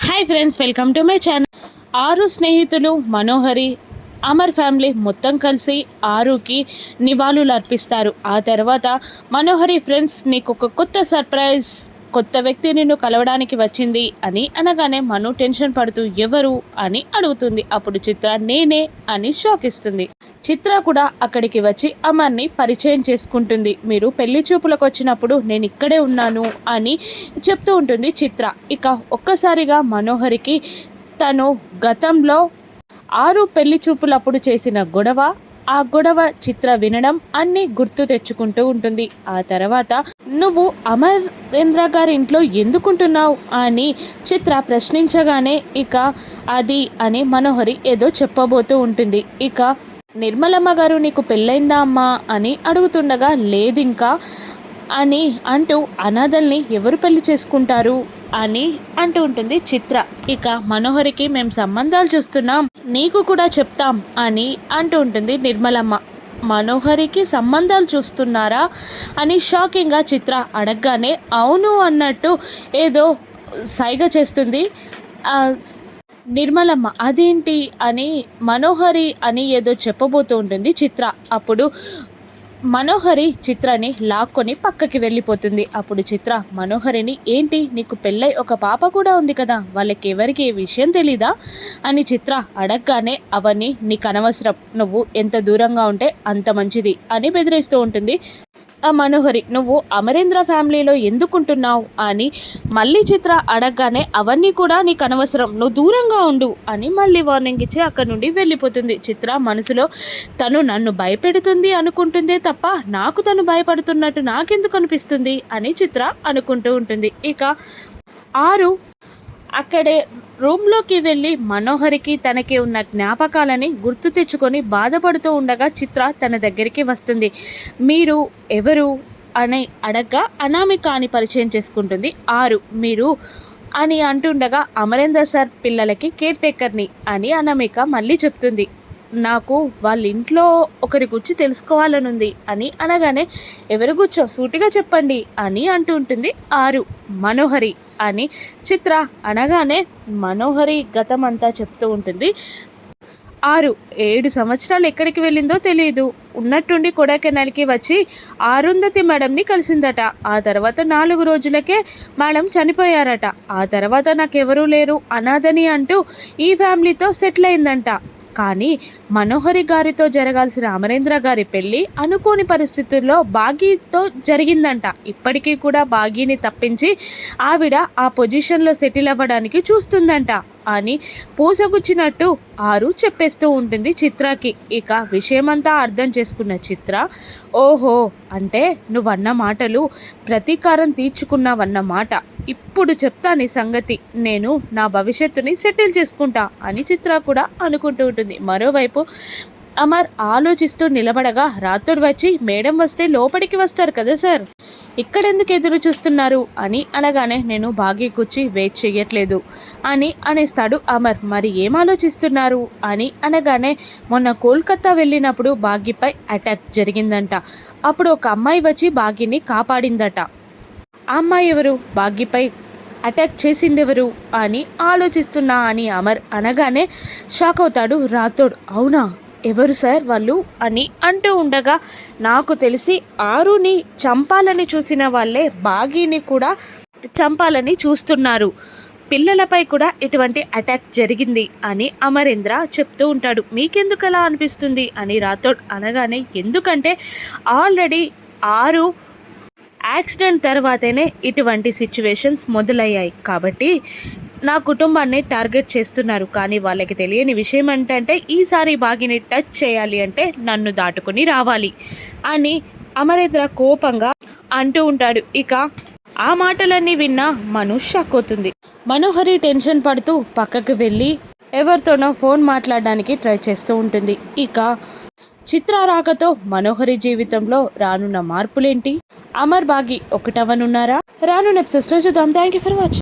Hi friends welcome to my channel. ఆరు స్నేహితులు మనోహరి Amar family మొత్తం కలిసి ఆరుకి నివాళులు అర్పిస్తారు ఆ తర్వాత మనోహరి ఫ్రెండ్స్ నీకు ఒక కొత్త సర్ప్రైజ్ కొత్త వ్యక్తి నిన్ను కలవడానికి వచ్చింది అని అనగానే మను టెన్షన్ పడుతూ ఎవరు? అని అడుగుతుంది. అప్పుడు చిత్ర నేనే అని షాక్ ఇస్తుంది. చిత్ర కూడా అక్కడికి వచ్చి అమర్ని పరిచయం చేసుకుంటుంది. మీరు పెళ్ళి చూపులకు వచ్చినప్పుడు నేను ఇక్కడే ఉన్నాను అని చెప్తూ ఉంటుంది చిత్ర. ఇక ఒక్కసారిగా మనోహరికి తను గతంలో ఆరు పెళ్ళి చూపులప్పుడు చేసిన గొడవ ఆ గొడవ చిత్ర వినడం అన్ని గుర్తు తెచ్చుకుంటూ ఉంటుంది. ఆ తర్వాత నువ్వు అమరేంద్ర గారి ఇంట్లో ఎందుకుంటున్నావు అని చిత్ర ప్రశ్నించగానే ఇక అది అని మనోహరి ఏదో చెప్పబోతూ ఉంటుంది. ఇక నిర్మలమ్మ గారు నీకు పెళ్ళైందా అమ్మా? అని అడుగుతుండగా లేదు ఇంకా అని అంటూ అనాథల్ని ఎవరు పెళ్ళి చేసుకుంటారు? అని అంటూ ఉంటుంది చిత్ర. ఇక మనోహరికి మేము సంబంధాలు చూస్తున్నాం నీకు కూడా చెప్తాం అని అంటూ ఉంటుంది నిర్మలమ్మ. మనోహరికి సంబంధాలు చూస్తున్నారా అని షాకింగ్గా చిత్ర అడగగానే అవును అన్నట్టు ఏదో సైగ చేస్తుంది. నిర్మలమ్మ అదేంటి అని మనోహరి అని ఏదో చెప్పబోతూ ఉంటుంది చిత్ర. అప్పుడు మనోహరి చిత్రని లాక్కొని పక్కకి వెళ్ళిపోతుంది. అప్పుడు చిత్ర మనోహరిని ఏంటి? నీకు పెళ్ళై ఒక పాప కూడా ఉంది కదా? వాళ్ళకి ఎవరికి ఈ విషయం తెలీదా? అని చిత్ర అడగగానే అవన్నీ నీకు అనవసరం. నువ్వు ఎంత దూరంగా ఉంటే అంత మంచిది అని బెదిరిస్తూ ఉంటుంది. మనోహరి నువ్వు అమరేంద్ర ఫ్యామిలీలో ఎందుకుంటున్నావు? అని మళ్ళీ చిత్ర అడగగానే అవన్నీ కూడా నీకు అనవసరం. నువ్వు దూరంగా ఉండు అని మళ్ళీ వార్నింగ్ ఇచ్చి అక్కడ నుండి వెళ్ళిపోతుంది. చిత్ర మనసులో తను నన్ను భయపెడుతుంది అనుకుంటుందే తప్ప నాకు తను భయపడుతున్నట్టు నాకెందుకు అనిపిస్తుంది? అని చిత్ర అనుకుంటూ ఉంటుంది. ఇక ఆరు అక్కడే రూమ్లోకి వెళ్ళి మనోహరికి తనకి ఉన్న జ్ఞాపకాలని గుర్తు తెచ్చుకొని బాధపడుతూ ఉండగా చిత్ర తన దగ్గరికి వస్తుంది. మీరు ఎవరు? అని అడగ్గా అనామిక అని పరిచయం చేసుకుంటుంది. ఆరు మీరు? అని అంటుండగా అమరేందర్ సార్ పిల్లలకి కేర్ టేకర్ని అని అనామిక మళ్ళీ చెప్తుంది. నాకు వాళ్ళ ఇంట్లో ఒకరి గురించి తెలుసుకోవాలనుంది అని అనగానే ఎవరి గుర్చో సూటిగా చెప్పండి అని అంటూ ఉంటుంది ఆరు. మనోహరి అని చిత్ర అనగానే మనోహరి గతం అంతా చెప్తూ ఉంటుంది. ఆరు ఏడు సంవత్సరాలు ఎక్కడికి వెళ్ళిందో తెలియదు ఉన్నట్టుండి కొడైకెనాల్కి వచ్చి అరుంధతి మేడంని కలిసిందట. ఆ తర్వాత నాలుగు రోజులకే మేడం చనిపోయారట. ఆ తర్వాత నాకెవరూ లేరు. అనాథని అంటూ ఈ ఫ్యామిలీతో సెటిల్ అయిందంట. కానీ మనోహరి గారితో జరగాల్సిన అమరేంద్ర గారి పెళ్ళి అనుకోని పరిస్థితుల్లో బాగీతో జరిగిందంట. ఇప్పటికీ కూడా బాగీని తప్పించి ఆవిడ ఆ పొజిషన్లో సెటిల్ అవ్వడానికి చూస్తుందంట. అని పూసగుచ్చినట్టు ఆరు చెప్పేస్తూ ఉంటుంది చిత్రకి. ఇక విషయమంతా అర్థం చేసుకున్న చిత్ర ఓహో అంటే నువ్వన్న మాటలు ప్రతీకారం తీర్చుకున్నావన్న మాట. ఇప్పుడు చెప్తా నీ సంగతి నేను నా భవిష్యత్తుని సెటిల్ చేసుకుంటా అని చిత్ర కూడా అనుకుంటూ ఉంటుంది. మరోవైపు అమర్ ఆలోచిస్తూ నిలబడగా రాత్రుడు వచ్చి మేడం వస్తే లోపలికి వస్తారు కదా సార్? ఇక్కడెందుకు ఎదురు చూస్తున్నారు? అని అనగానే నేను బాగీ కూర్చి వెయిట్ చేయట్లేదు అని అనేస్తాడు అమర్. మరి ఏం ఆలోచిస్తున్నారు? అని అనగానే మొన్న కోల్కతా వెళ్ళినప్పుడు బాగీపై అటాక్ జరిగిందంట. అప్పుడు ఒక అమ్మాయి వచ్చి బాగిని కాపాడిందట. ఆ అమ్మాయి ఎవరు? బాగీపై అటాక్ చేసిందెవరు? అని ఆలోచిస్తున్నా అని అమర్ అనగానే షాక్ అవుతాడు రాథోడ్. అవునా? ఎవరు సార్ వాళ్ళు అని అంటూ ఉండగా నాకు తెలిసి ఆరుని చంపాలని చూసిన వాళ్ళే బాగీని కూడా చంపాలని చూస్తున్నారు. పిల్లలపై కూడా ఇటువంటి అటాక్ జరిగింది అని అమరేంద్ర చెప్తూ ఉంటాడు. మీకెందుకు అలా అనిపిస్తుంది? అని రాథోడ్ అనగానే ఎందుకంటే ఆల్రెడీ ఆరు యాక్సిడెంట్ తర్వాతనే ఇటువంటి సిచ్యువేషన్స్ మొదలయ్యాయి. కాబట్టి నా కుటుంబాన్ని టార్గెట్ చేస్తున్నారు. కానీ వాళ్ళకి తెలియని విషయం ఏంటంటే ఈసారి బాగిని టచ్ చేయాలి అంటే నన్ను దాటుకుని రావాలి అని అమరేంద్ర కోపంగా అంటూ ఉంటాడు. ఇక ఆ మాటలన్నీ విన్నా మను షక్ అవుతుంది. మనోహరి టెన్షన్ పడుతూ పక్కకు వెళ్ళి ఎవరితోనో ఫోన్ మాట్లాడడానికి ట్రై చేస్తూ ఉంటుంది. ఇక చిత్ర రాకతో మనోహరి జీవితంలో రానున్న మార్పులేంటి? అమర్ బాగి ఒకటవనున్నారా? రానున్న ఎపిసోడ్స్లో చూద్దాం. Thank you for watching